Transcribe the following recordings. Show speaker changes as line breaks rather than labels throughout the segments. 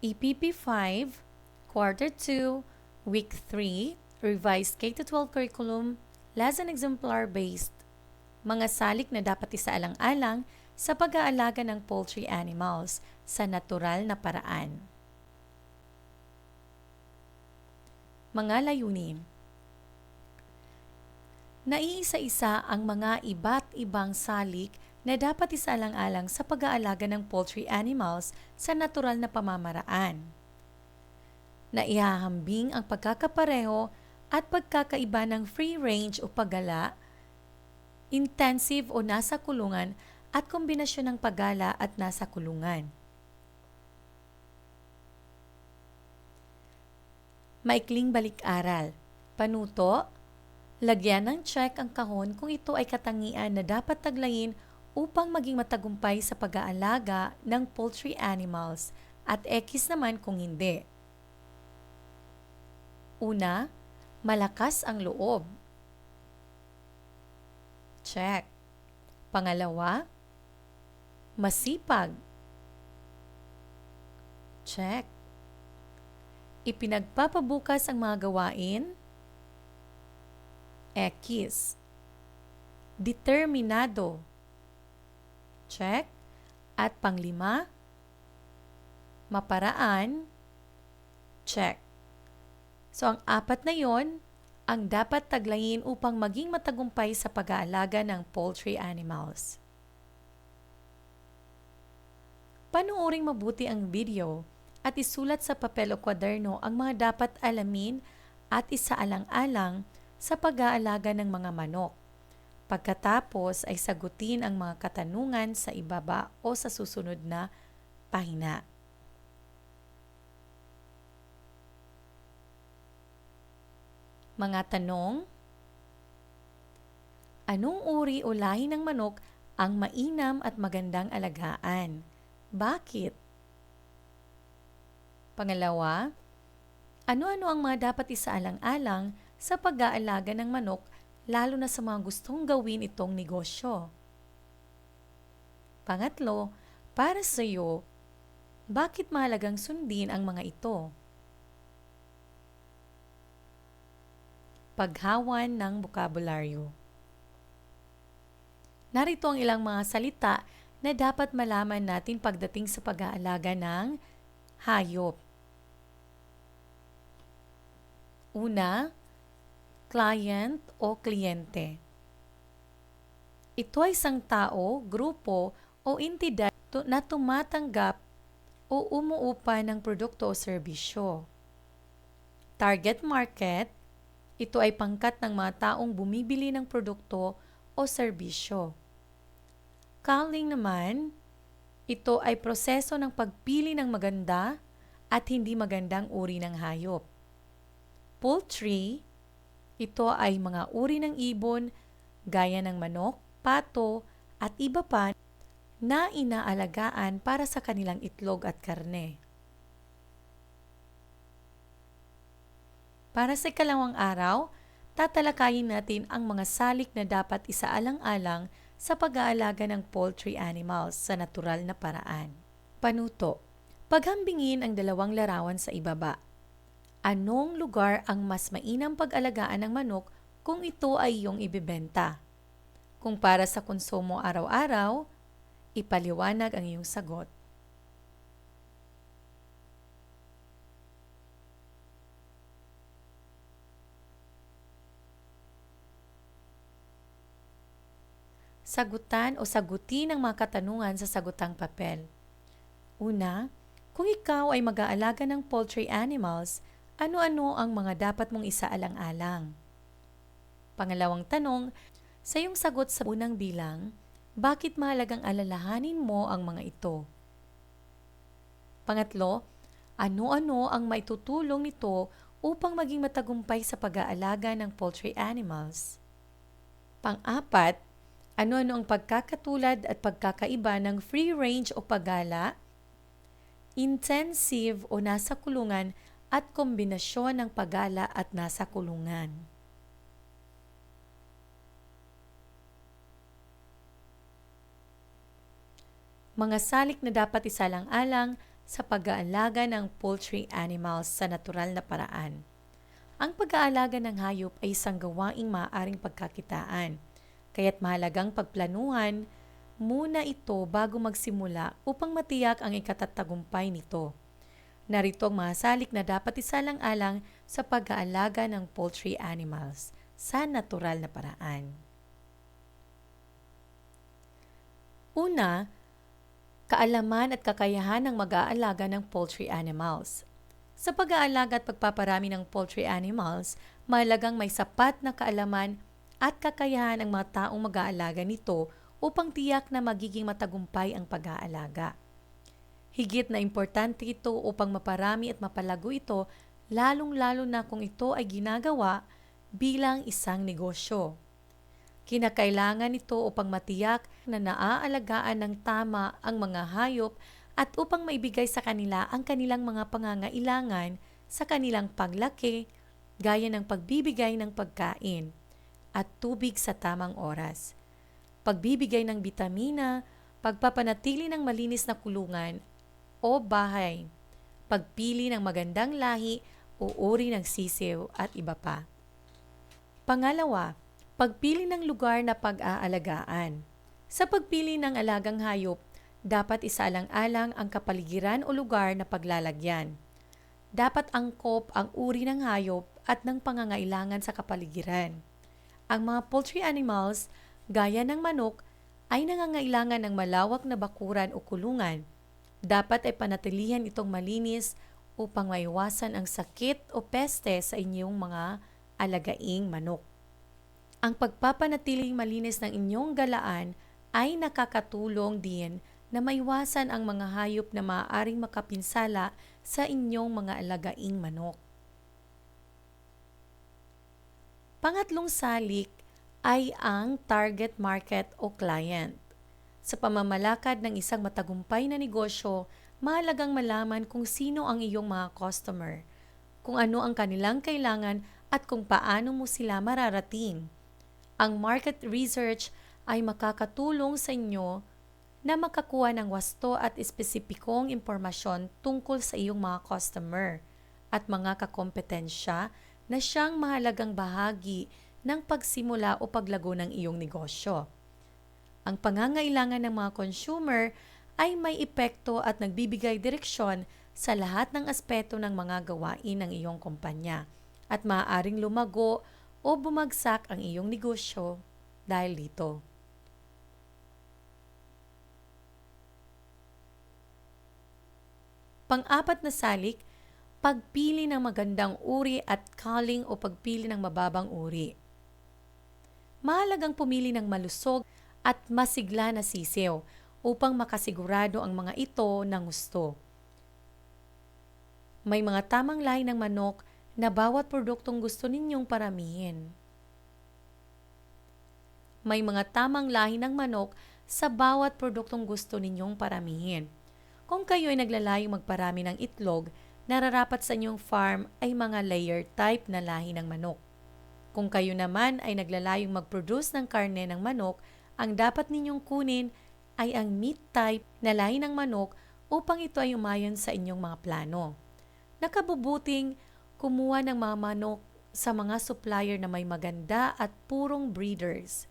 EPP 5, Quarter 2, Week 3, Revised K-12 Curriculum, Lesson Exemplar Based. Mga salik na dapat isaalang-alang sa pag-aalaga ng poultry animals sa natural na paraan. Mga layunin Naiisa-isa ang mga iba't ibang salik na dapat isaalang-alang sa pag-aalaga ng poultry animals sa natural na pamamaraan. Naihahambing ang pagkakapareho at pagkakaiba ng free range o paggala, intensive o nasa kulungan at kombinasyon ng paggala at nasa kulungan. Maikling balik-aral. Panuto, lagyan ng check ang kahon kung ito ay katangian na dapat taglayin upang maging matagumpay sa pag-aalaga ng poultry animals at X naman kung hindi. Una, malakas ang loob. Check. Pangalawa, masipag. Check. Ipinagpapabukas ang mga gawain. X. Determinado. Check. At panglima, maparaan. Check. So ang apat na yon ang dapat taglayin upang maging matagumpay sa pag-aalaga ng poultry animals. Panuoring mabuti ang video at isulat sa papel o kwaderno ang mga dapat alamin at isaalang-alang sa pag-aalaga ng mga manok. Pagkatapos ay sagutin ang mga katanungan sa ibaba o sa susunod na pahina. Mga tanong Anong uri o lahi ng manok ang mainam at magandang alagaan? Bakit? Pangalawa, ano-ano ang mga dapat isaalang-alang sa pag-aalaga ng manok lalo na sa mga gustong gawin itong negosyo? Pangatlo, para sa iyo, bakit mahalagang sundin ang mga ito? Paghawan ng bukabularyo Narito ang ilang mga salita na dapat malaman natin pagdating sa pag-aalaga ng hayop. Una, client o kliyente. Ito ay isang tao, grupo o entidad na tumatanggap o umuupa ng produkto o serbisyo. Target market, ito ay pangkat ng mga taong bumibili ng produkto o serbisyo. Culling naman, ito ay proseso ng pagpili ng maganda at hindi magandang uri ng hayop. Poultry, ito ay mga uri ng ibon gaya ng manok, pato at iba pa na inaalagaan para sa kanilang itlog at karne. Para sa ikalawang araw, tatalakayin natin ang mga salik na dapat isaalang-alang sa pag-aalaga ng poultry animals sa natural na paraan. Panuto. Paghambingin ang dalawang larawan sa ibaba. Anong lugar ang mas mainam pag-alagaan ng manok kung ito ay iyong ibebenta? Kung para sa konsumo araw-araw, ipaliwanag ang iyong sagot. sagutan o sagutin ang mga katanungan sa sagutang papel. Una, kung ikaw ay mag-aalaga ng poultry animals, ano-ano ang mga dapat mong isaalang-alang? Pangalawang tanong, sa iyong sagot sa unang bilang, bakit mahalagang alalahanin mo ang mga ito? Pangatlo, ano-ano ang maitutulong nito upang maging matagumpay sa pag-aalaga ng poultry animals? Pang-apat, ano-ano ang pagkakatulad at pagkakaiba ng free range o pagala, intensive o nasa kulungan at kombinasyon ng pagala at nasa kulungan. Mga salik na dapat isalang-alang sa pag-aalaga ng poultry animals sa natural na paraan. Ang pag-aalaga ng hayop ay isang gawaing maaaring pagkakitaan, kaya't mahalagang pagplanuhan muna ito bago magsimula upang matiyak ang ikatatagumpay nito. Narito ang mga salik na dapat isalang-alang sa pag-aalaga ng poultry animals sa natural na paraan. Una, kaalaman at kakayahan ng mag-aalaga ng poultry animals. Sa pag-aalaga at pagpaparami ng poultry animals, mahalagang may sapat na kaalaman at kakayahan ng mga taong mag-aalaga nito upang tiyak na magiging matagumpay ang pag-aalaga. Higit na importante ito upang maparami at mapalago ito, lalong-lalo na kung ito ay ginagawa bilang isang negosyo. Kinakailangan ito upang matiyak na naaalagaan ng tama ang mga hayop at upang maibigay sa kanila ang kanilang mga pangangailangan sa kanilang paglaki, gaya ng pagbibigay ng pagkain at tubig sa tamang oras, pagbibigay ng bitamina, pagpapanatili ng malinis na kulungan o bahay, pagpili ng magandang lahi o uri ng sisiw at iba pa. Pangalawa, Pagpili ng lugar na pag-aalagaan. Sa pagpili ng alagang hayop, dapat isaalang-alang ang kapaligiran o lugar na paglalagyan. Dapat angkop ang uri ng hayop at ng pangangailangan sa kapaligiran. Ang mga poultry animals, gaya ng manok, ay nangangailangan ng malawak na bakuran o kulungan. Dapat ay panatilihan itong malinis upang maiwasan ang sakit o peste sa inyong mga alagaing manok. Ang pagpapanatiling malinis ng inyong galaan ay nakakatulong din na maiwasan ang mga hayop na maaaring makapinsala sa inyong mga alagaing manok. Pangatlong salik ay ang target market o client. Sa pamamalakad ng isang matagumpay na negosyo, mahalagang malaman kung sino ang iyong mga customer, kung ano ang kanilang kailangan at kung paano mo sila mararating. Ang market research ay makakatulong sa inyo na makakuha ng wasto at espesipikong impormasyon tungkol sa iyong mga customer at mga kakompetensya na siyang mahalagang bahagi ng pagsimula o paglago ng iyong negosyo. Ang pangangailangan ng mga consumer ay may epekto at nagbibigay direksyon sa lahat ng aspeto ng mga gawain ng iyong kumpanya at maaaring lumago o bumagsak ang iyong negosyo dahil dito. Pang-apat na salik, pagpili ng magandang uri at calling o pagpili ng mababang uri. Mahalagang pumili ng malusog at masigla na sisiw upang makasigurado ang mga ito ng gusto. May mga tamang lahi ng manok na bawat produktong gusto ninyong paramihin. May mga tamang lahi ng manok sa bawat produktong gusto ninyong paramihin. Kung kayo ay naglalayong magparami ng itlog, nararapat sa inyong farm ay mga layer type na lahi ng manok. Kung kayo naman ay naglalayong mag-produce ng karne ng manok, ang dapat ninyong kunin ay ang meat type na lahi ng manok upang ito ay umayon sa inyong mga plano. Nakabubuting kumuha ng mga manok sa mga supplier na may maganda at purong breeders.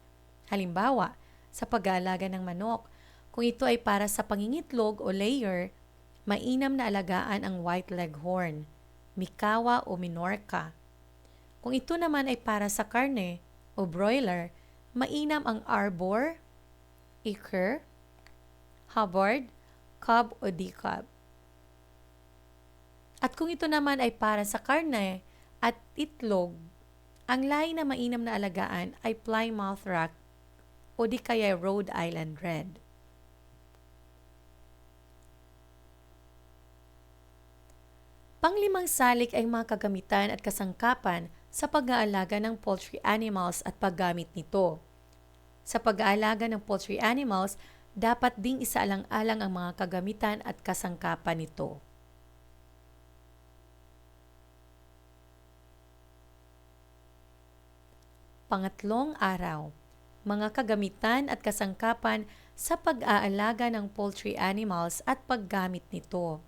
Halimbawa, sa pag-aalaga ng manok, kung ito ay para sa pangingitlog o layer, mainam na alagaan ang white leghorn, mikawa o minorca. Kung ito naman ay para sa karne o broiler, mainam ang arbor, iker, hubbard, cub o decob. At kung ito naman ay para sa karne at itlog, ang lahi na mainam na alagaan ay Plymouth Rock o di kaya Rhode Island Red. Panglimang salik ay mga kagamitan at kasangkapan sa pag-aalaga ng poultry animals at paggamit nito. Sa pag-aalaga ng poultry animals, dapat ding isaalang-alang ang mga kagamitan at kasangkapan nito. Pangatlong araw, mga kagamitan at kasangkapan sa pag-aalaga ng poultry animals at paggamit nito.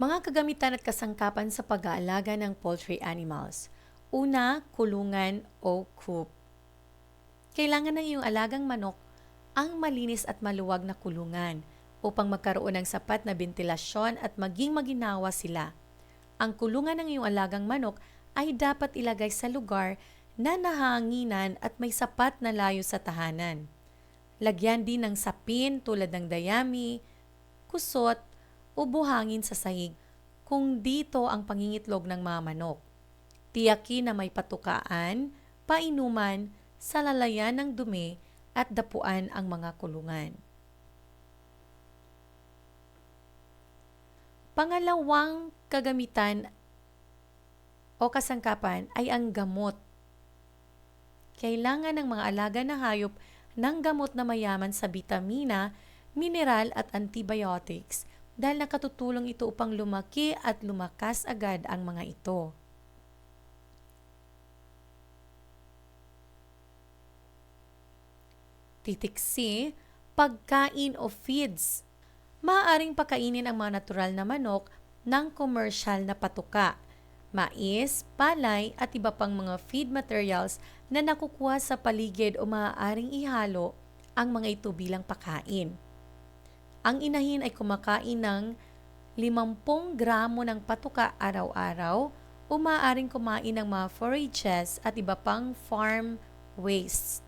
Mga kagamitan at kasangkapan sa pag-aalaga ng poultry animals. Una, kulungan o coop. Kailangan ng iyong alagang manok ang malinis at maluwag na kulungan upang magkaroon ng sapat na bentilasyon at maging maginawa sila. Ang kulungan ng iyong alagang manok ay dapat ilagay sa lugar na nahanginan at may sapat na layo sa tahanan. Lagyan din ng sapin tulad ng dayami, kusot, o buhangin sa sahig kung dito ang pangingitlog ng mga manok. Tiyaki na may patukaan, painuman, salalayan ng dumi at dapuan ang mga kulungan. Pangalawang kagamitan o kasangkapan ay ang gamot. Kailangan ng mga alaga na hayop ng gamot na mayaman sa bitamina, mineral at antibiotics dahil nakatutulong ito upang lumaki at lumakas agad ang mga ito. Titik C, pagkain o feeds. Maaaring pakainin ang mga natural na manok ng commercial na patuka, mais, palay at iba pang mga feed materials na nakukuha sa paligid o maaaring ihalo ang mga ito bilang pakain. Ang inahin ay kumakain ng 50 gramo ng patuka araw-araw o maaaring kumain ng mga forages at iba pang farm waste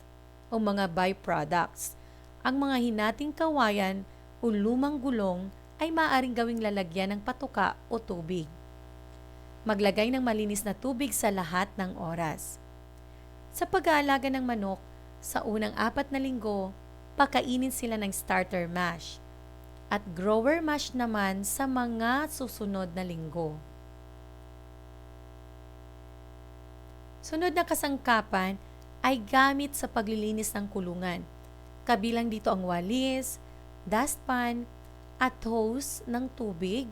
o mga byproducts. Ang mga hinating kawayan o lumang gulong ay maaaring gawing lalagyan ng patuka o tubig. Maglagay ng malinis na tubig sa lahat ng oras. Sa pag-aalaga ng manok, sa unang apat na linggo, pakainin sila ng starter mash at grower mash naman sa mga susunod na linggo. Sunod na kasangkapan ay gamit sa paglilinis ng kulungan. Kabilang dito ang walis, dustpan, at hose ng tubig.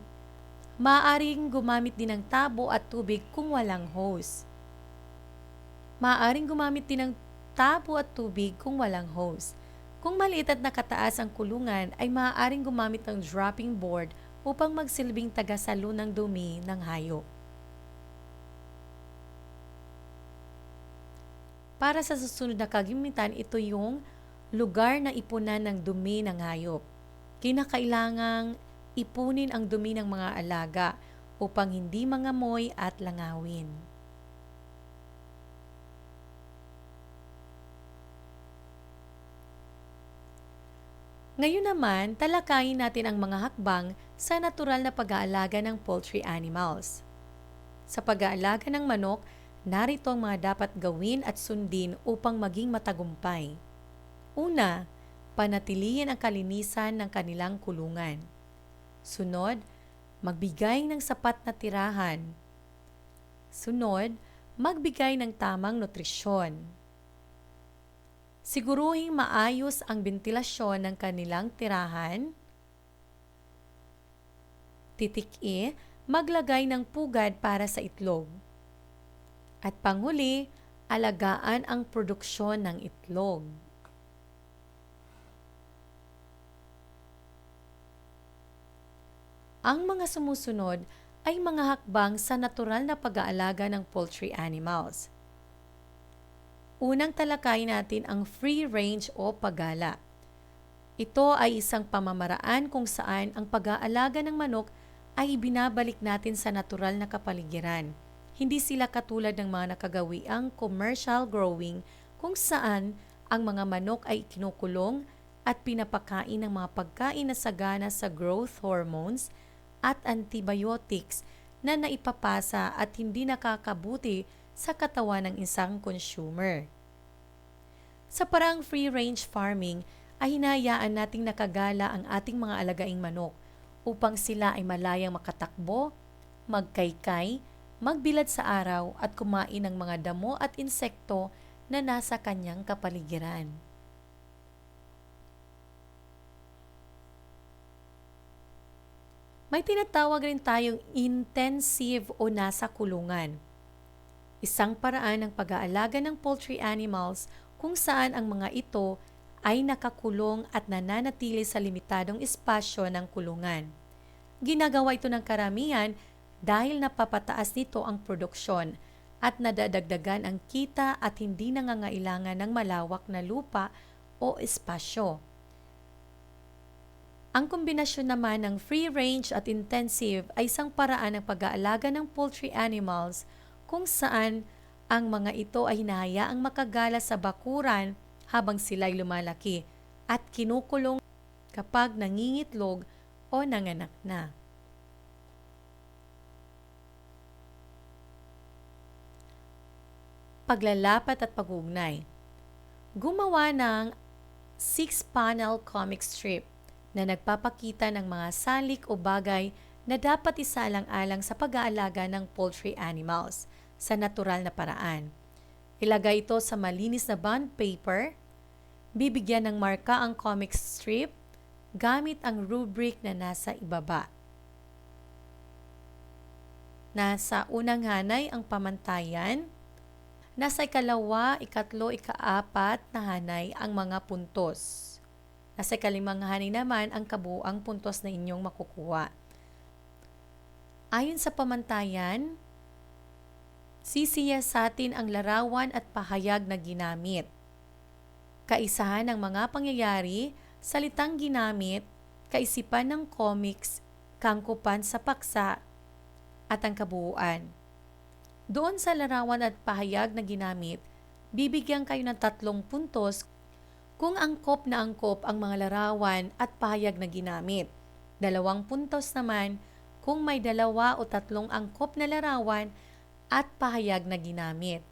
Maaring gumamit din ng tabo at tubig kung walang hose. Maaring gumamit din ng tabo at tubig kung walang hose. Kung maliit at nakataas ang kulungan, ay maaaring gumamit ng dropping board upang magsilbing tagasalo ng dumi ng hayop. Para sa susunod na kagimitan, ito yung lugar na ipunan ng dumi ng hayop. Kinakailangang ipunin ang dumi ng mga alaga upang hindi mangamoy at langawin. Ngayon naman, talakayin natin ang mga hakbang sa natural na pag-aalaga ng poultry animals. Sa pag-aalaga ng manok, narito ang mga dapat gawin at sundin upang maging matagumpay. Una, panatilihin ang kalinisan ng kanilang kulungan. Sunod, magbigay ng sapat na tirahan. Sunod, magbigay ng tamang nutrisyon. Siguruhing maayos ang bentilasyon ng kanilang tirahan. Titik E, maglagay ng pugad para sa itlog. At panghuli, alagaan ang produksyon ng itlog. Ang mga sumusunod ay mga hakbang sa natural na pag-aalaga ng poultry animals. Unang talakay natin ang free range o pagala. Ito ay isang pamamaraan kung saan ang pag-aalaga ng manok ay binabalik natin sa natural na kapaligiran. Hindi sila katulad ng mga nakagawiang commercial growing kung saan ang mga manok ay kinukulong at pinapakain ng mga pagkain na sagana sa growth hormones at antibiotics na naipapasa at hindi nakakabuti sa katawan ng isang consumer. Sa parang free-range farming, ay hinayaan nating nakagala ang ating mga alagaing manok upang sila ay malayang makatakbo, magkaykay, magbilad sa araw at kumain ng mga damo at insekto na nasa kanyang kapaligiran. May tinatawag rin tayong intensive o nasa kulungan isang paraan ng pag-aalaga ng poultry animals kung saan ang mga ito ay nakakulong at nananatili sa limitadong espasyo ng kulungan. Ginagawa ito ng karamihan dahil napapataas nito ang produksyon at nadadagdagan ang kita at hindi nangangailangan ng malawak na lupa o espasyo. Ang kombinasyon naman ng free range at intensive ay isang paraan ng pag-aalaga ng poultry animals kung saan ang mga ito ay hinahayaang makagala sa bakuran habang sila'y lumalaki at kinukulong kapag nangingitlog o nanganak na. Paglalapat at pagugnay Gumawa ng six-panel comic strip na nagpapakita ng mga salik o bagay na dapat isalang-alang sa pag-aalaga ng poultry animals sa natural na paraan. Ilagay ito sa malinis na bond paper, bibigyan ng marka ang comic strip gamit ang rubric na nasa ibaba. Nasa unang hanay ang pamantayan, nasa ikalawa, ikatlo, ikaapat na hanay ang mga puntos. Nasa ikalimang hanay naman ang kabuang puntos na inyong makukuha. Ayon sa pamantayan, sisiya sa atin ang larawan at pahayag na ginamit. Kaisahan ng mga pangyayari salitang ginamit, kaisipan ng comics, kangkupan sa paksa, at ang kabuuan. Doon sa larawan at pahayag na ginamit, bibigyan kayo ng tatlong puntos kung angkop na angkop ang mga larawan at pahayag na ginamit. Dalawang puntos naman kung may dalawa o tatlong angkop na larawan at pahayag na ginamit.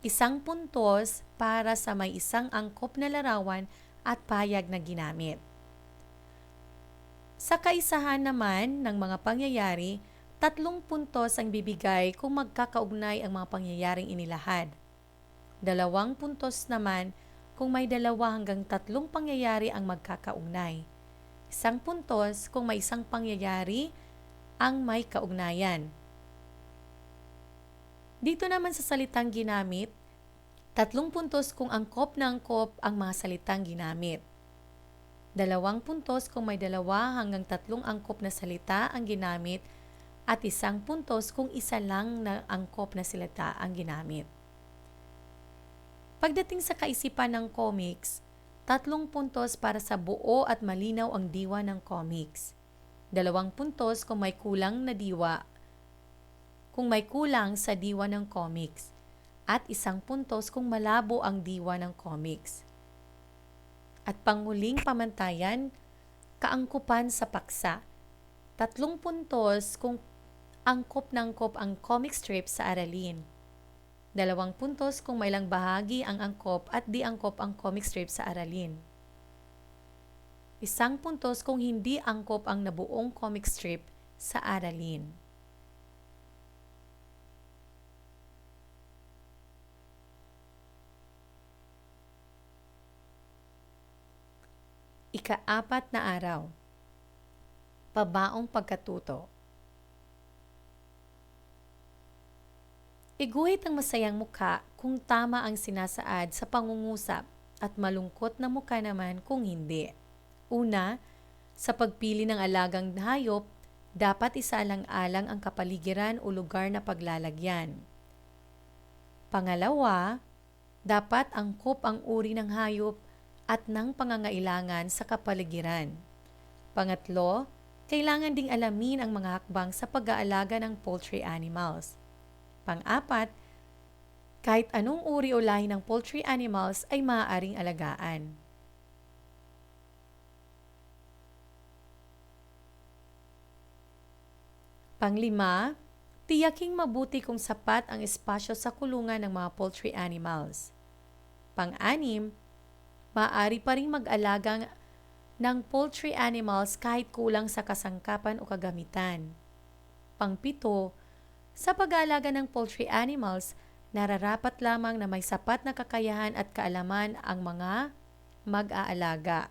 Isang puntos para sa may isang angkop na larawan at payag na ginamit. Sa kaisahan naman ng mga pangyayari, tatlong puntos ang bibigay kung magkakaugnay ang mga pangyayaring inilahad. Dalawang puntos naman kung may dalawa hanggang tatlong pangyayari ang magkakaugnay. Isang puntos kung may isang pangyayari ang may kaugnayan. Dito naman sa salitang ginamit, Tatlong puntos kung angkop na angkop ang mga salitang ginamit. Dalawang puntos kung may dalawa hanggang tatlong angkop na salita ang ginamit at isang puntos kung isa lang na angkop na salita ang ginamit. Pagdating sa kaisipan ng comics, tatlong puntos para sa buo at malinaw ang diwa ng comics. Dalawang puntos kung may kulang na diwa, kung may kulang sa diwa ng comics at isang puntos kung malabo ang diwa ng comics. At panghuling pamantayan, kaangkupan sa paksa. Tatlong puntos kung angkop ng angkop ang comic strip sa aralin. Dalawang puntos kung may lang bahagi ang angkop at di angkop ang comic strip sa aralin. Isang puntos kung hindi angkop ang nabuong comic strip sa aralin. Ikaapat na araw. Pabaong pagkatuto. Iguhit ang masayang muka kung tama ang sinasaad sa pangungusap at malungkot na muka naman kung hindi. Una, sa pagpili ng alagang hayop, dapat isalang-alang ang kapaligiran o lugar na paglalagyan. Pangalawa, dapat angkop ang uri ng hayop at ng pangangailangan sa kapaligiran. Pangatlo, kailangan ding alamin ang mga hakbang sa pag-aalaga ng poultry animals. Pang-apat, kahit anong uri o lahi ng poultry animals ay maaaring alagaan. Panglima, tiyaking mabuti kung sapat ang espasyo sa kulungan ng mga poultry animals. Pang-anim, maaari pa rin mag-alaga ng poultry animals kahit kulang sa kasangkapan o kagamitan. Pangpito, sa pag-aalaga ng poultry animals, nararapat lamang na may sapat na kakayahan at kaalaman ang mga mag-aalaga.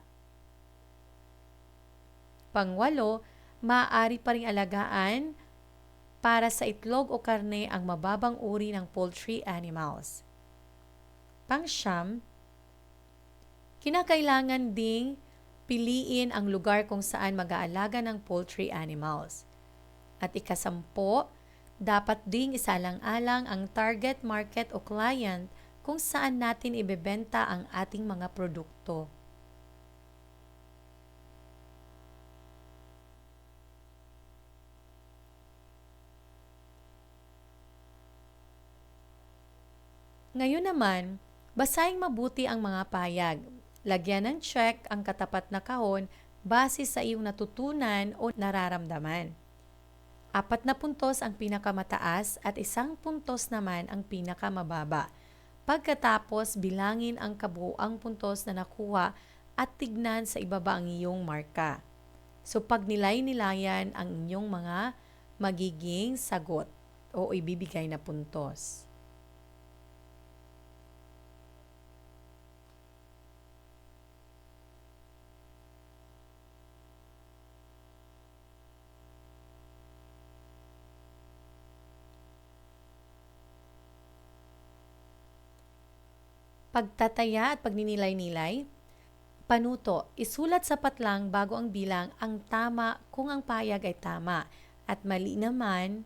Pangwalo, maaari pa rin alagaan para sa itlog o karne ang mababang uri ng poultry animals. Pangsyam, kinakailangan ding piliin ang lugar kung saan mag-aalaga ng poultry animals. At ikasampo, dapat ding isalang-alang ang target market o client kung saan natin ibebenta ang ating mga produkto. Ngayon naman, basahin mabuti ang mga payag. Lagyan ng check ang katapat na kahon base sa iyong natutunan o nararamdaman. Apat na puntos ang pinakamataas at isang puntos naman ang pinakamababa. Pagkatapos, bilangin ang kabuang puntos na nakuha at tignan sa ibaba ang iyong marka. So pag nilay-nilayan ang inyong mga magiging sagot o ibibigay na puntos. Pagtataya at pagninilay-nilay. Panuto, isulat sapat lang bago ang bilang ang tama kung ang payag ay tama at mali naman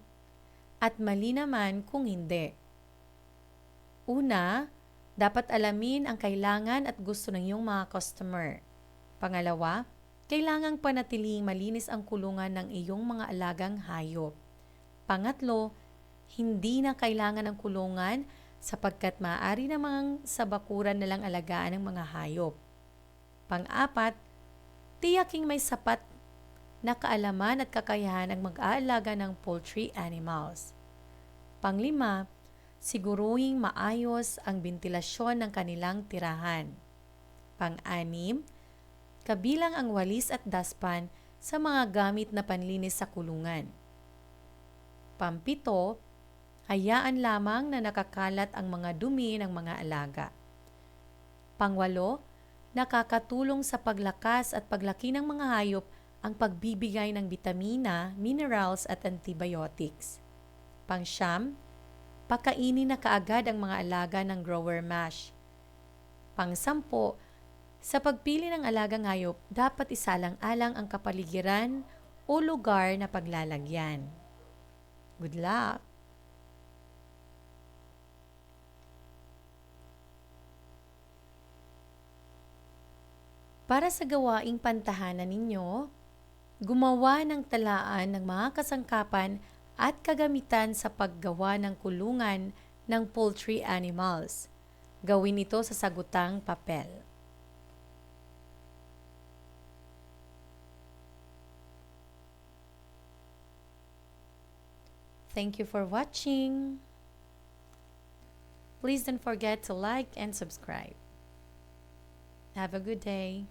at mali naman kung hindi. Una, dapat alamin ang kailangan at gusto ng iyong mga customer. Pangalawa, kailangang panatiling malinis ang kulungan ng iyong mga alagang hayop. Pangatlo, hindi na kailangan ng kulungan sapagkat maaari namang sa bakuran na lang alagaan ng mga hayop. Pang-apat, tiyaking may sapat na kaalaman at kakayahan ang mag-aalaga ng poultry animals. Panglima, siguruhing maayos ang bentilasyon ng kanilang tirahan. Pang-anim, kabilang ang walis at daspan sa mga gamit na panlinis sa kulungan. Pampito, hayaan lamang na nakakalat ang mga dumi ng mga alaga. Pangwalo, nakakatulong sa paglakas at paglaki ng mga hayop ang pagbibigay ng bitamina, minerals at antibiotics. Pangsyam, pakainin na kaagad ang mga alaga ng grower mash. Pangsampo, sa pagpili ng alagang hayop, dapat isalang-alang ang kapaligiran o lugar na paglalagyan. Good luck! Para sa gawaing pantahanan ninyo, gumawa ng talaan ng mga kasangkapan at kagamitan sa paggawa ng kulungan ng poultry animals. Gawin ito sa sagutang papel. Thank you for watching. Please don't forget to like and subscribe. Have a good day.